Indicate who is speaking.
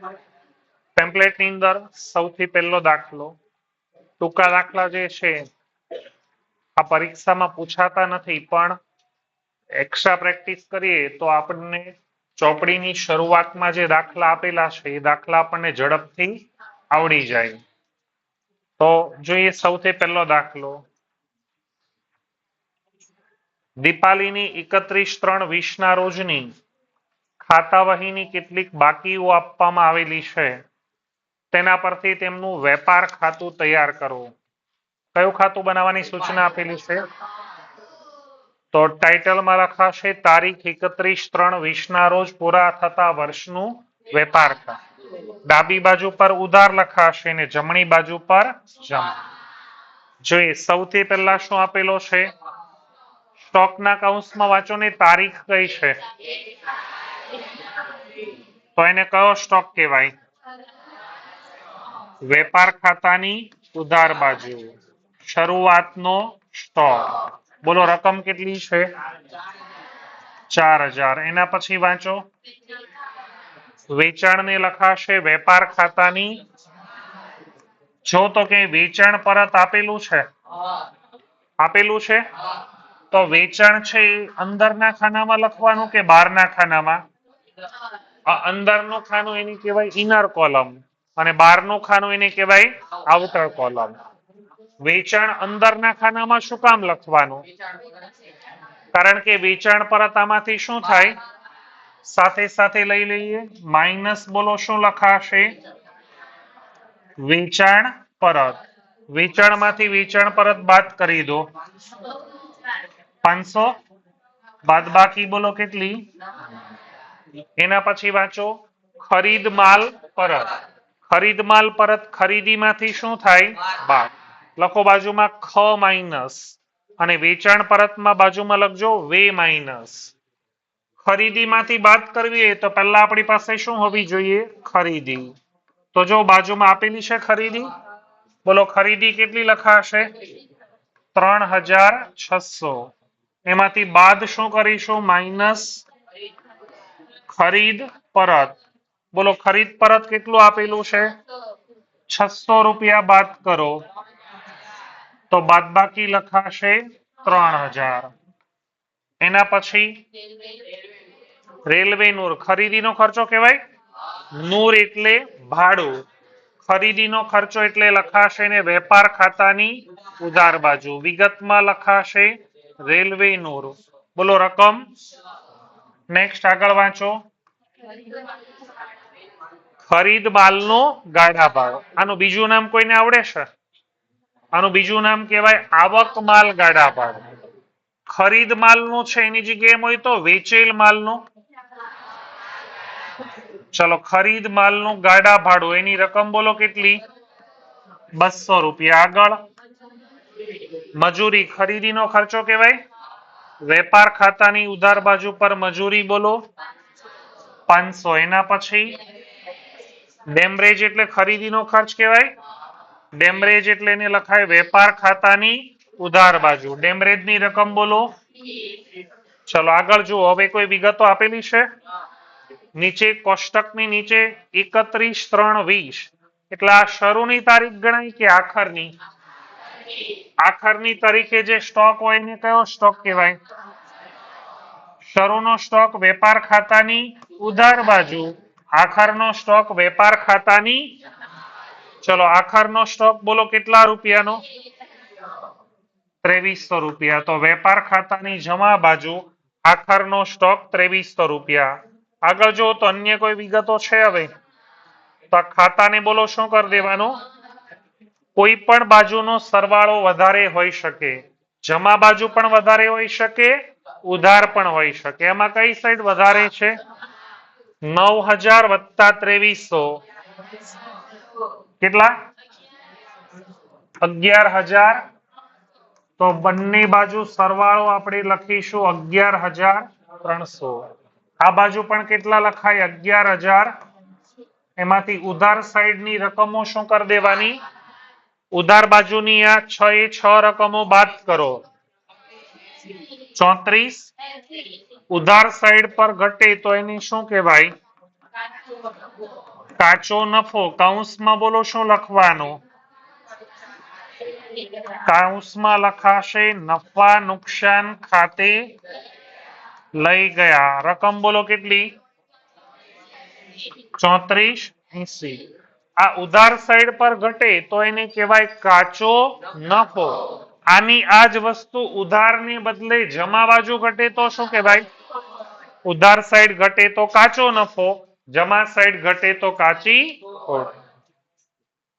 Speaker 1: ટેમ્પલેટની અંદર સૌથી પહેલો દાખલો. ટૂંકા દાખલા જે છે, આ પરીક્ષામાં પૂછાતા નથી, પણ એક્સ્ટ્રા પ્રેક્ટિસ કરીએ તો આપણને ચોપડીની શરૂઆતમાં જે દાખલા આપેલા છે, એ દાખલા આપણને ઝડપથી આવડી જાય. તો જોઈએ સૌથી પહેલો દાખલો. દીપાલીની એકત્રીસ ત્રણ વીસના રોજની ખાતા વહીની કેટલીક બાકીઓ આપવામાં આવેલી છે. તેના પરથી તેમનું વેપાર ખાતું તૈયાર કરવું કયું ખાતું બનાવવાની સૂચના આપેલી છે? તો ટાઇટલમાં લખાશે, તારીખ એકત્રીસ ત્રણ વીસના રોજ પૂરા થતા વર્ષનું વેપાર ખાતું. ડાબી બાજુ પર ઉધાર લખાશે ને જમણી બાજુ પર જમા. જોઈએ, સૌથી પહેલા શું આપેલો છે? સ્ટોકના કૌંસમાં વાંચો ને તારીખ કઈ છે? તો એને કયો સ્ટોક કહેવાય? વેપાર ખાતાની ઉધાર બાજુ. શરૂઆતનો સ્ટોક બોલો, રકમ કેટલી છે? ચાર હજાર. એના પછી વાંચો. વેચાણને લખાશે વેપાર ખાતાની. જો તો કે વેચાણ પરત આપેલું છે. આપેલું છે? તો વેચાણ છે અંદરના ખાનામાં લખવાનું કે બહારના ખાનામાં? આ અંદરનું ખાનું એની કહેવાય ઇનર કોલમ અને બહારનું ખાનું એને કહેવાય આઉટર કોલમ વેચાણ અંદરના ખાનામાં શું કામ લખવાનું? કારણ કે વેચાણ પરત આમાંથી શું થાય? સાથે સાથે લઈ લઈએ માઇનસ બોલો શું લખાશે? વેચાણ પરત. વેચાણમાંથી વેચાણ પરત બાદ કરી દો. પાંચસો. બાદ બાકી બોલો કેટલી? એના પછી વાંચો, ખરીદ માલ પરત. ખરીદ માલ પરત ખરીદીમાંથી શું થાય? બાદ લખો બાજુમાં ખ માઇનસ અને વેચાણ પરતમાં બાજુમાં લખજો વે માઇનસ. ખરીદીમાંથી બાદ કરવી હોય તો પહેલા આપણી પાસે શું હોવી જોઈએ? ખરીદી. તો જો બાજુમાં આપેલી છે ખરીદી, બોલો ખરીદી કેટલી લખાશે? ત્રણ હજાર છસો. એમાંથી બાદ શું કરીશું? માઇનસ ખરીદ પરત. બોલો, ખરીદ પરત કેટલું આપેલું છે? છસો રૂપિયા બાદ કરો. તો બાદબાકી લખાશે ત્રણ હજાર. એના પછી? રેલવે નૂર. ખરીદીનો ખર્ચો કહેવાય? નૂર એટલે ભાડું. ખરીદીનો ખર્ચો એટલે લખાશે ને વેપાર ખાતાની ઉધાર બાજુ. વિગતમાં લખાશે રેલવે નૂર. બોલો, રકમ? નેક્સ્ટ આગળ વાંચો. ખરીદ માલનો ગાડા ભાવ. આનું બીજું નામ કોઈને આવડે છે? આનું બીજું નામ કહેવાય આવક માલ ગાડા ભાવ. ખરીદ માલનું છે, એની જગ્યાએ હોય તો વેચેલ માલનું. ચલો ખરીદ માલનું ગાડા ભાડું. એની રકમ બોલો કેટલી? બસો રૂપિયા. આગળ. મજૂરી, ખરીદીનો ખર્ચો કહેવાય? વેપાર ખાતાની ઉધાર બાજુ પર મજૂરી બોલો. પાંચસો. એના પછી ડેમરેજ એટલે ખરીદીનો ખર્ચ કહેવાય. ડેમરેજ એટલે એને લખાય વેપાર ખાતાની ઉધાર બાજુ. ડેમરેજની રકમ બોલો. ચલો, આગળ જુઓ. હવે કોઈ વિગતો આપેલી છે? નીચે કોષ્ટકની નીચે એકત્રીસ ત્રણ વીસ. એટલે આ શરૂની તારીખ ગણાય કે આખરની? આખરની તરીકે જે સ્ટોક હોય એને કયો સ્ટોક કહેવાય? શરૂનો સ્ટોક વેપાર ખાતાની ઉધાર બાજુ, આખરનો સ્ટોક વેપાર ખાતાની ચલો, આખરનો સ્ટોક બોલો કેટલા રૂપિયાનો? ત્રેવીસો રૂપિયા. તો વેપાર ખાતાની જમા બાજુ, આખરનો સ્ટોક ત્રેવીસો રૂપિયા. આગળ જો તો અન્ય કોઈ વિગતો છે હવે? તો ખાતાને બોલો, શું કરી દેવાનું? કોઈ પણ બાજુનો સરવાળો વધારે હોઈ શકે, જમા બાજુ પણ વધારે હોઈ શકે, ઉધાર પણ હોઈ શકે. એમાં કઈ સાઈડ વધારે છે? નવ હજાર વત્તા ત્રેવીસો. કેટલા? અગિયાર હજાર તો બંને બાજુ સરવાળો આપણે લખીશું અગિયાર હજાર ત્રણસો. આ બાજુ પણ કેટલા લખાય? અગિયાર હજાર એમાંથી ઉધાર સાઈડની રકમો શું કરી દેવાની? ઉધાર બાજુની આ છ એ છ રકમો બાદ કરો. ચોત્રીસ. ઉધાર સાઈડ પર ઘટે તો એને શું કહેવાય? કાચો નફો. કૌંસમાં બોલો શું લખવાનું? કૌંસમાં લખાશે નફા નુકસાન ખાતે લઈ ગયા. રકમ બોલો કેટલી? ચોત્રીસ એસી. આ ઉધાર સાઈડ પર ઘટે તો એને કહેવાય કાચો નફો. આની આ જ વસ્તુ ઉધારને બદલે જમા બાજુ ઘટે તો શું કહેવાય? ઉધાર સાઈડ ઘટે તો કાચો નફો, જમા સાઈડ ઘટે તો કાચી ખોટ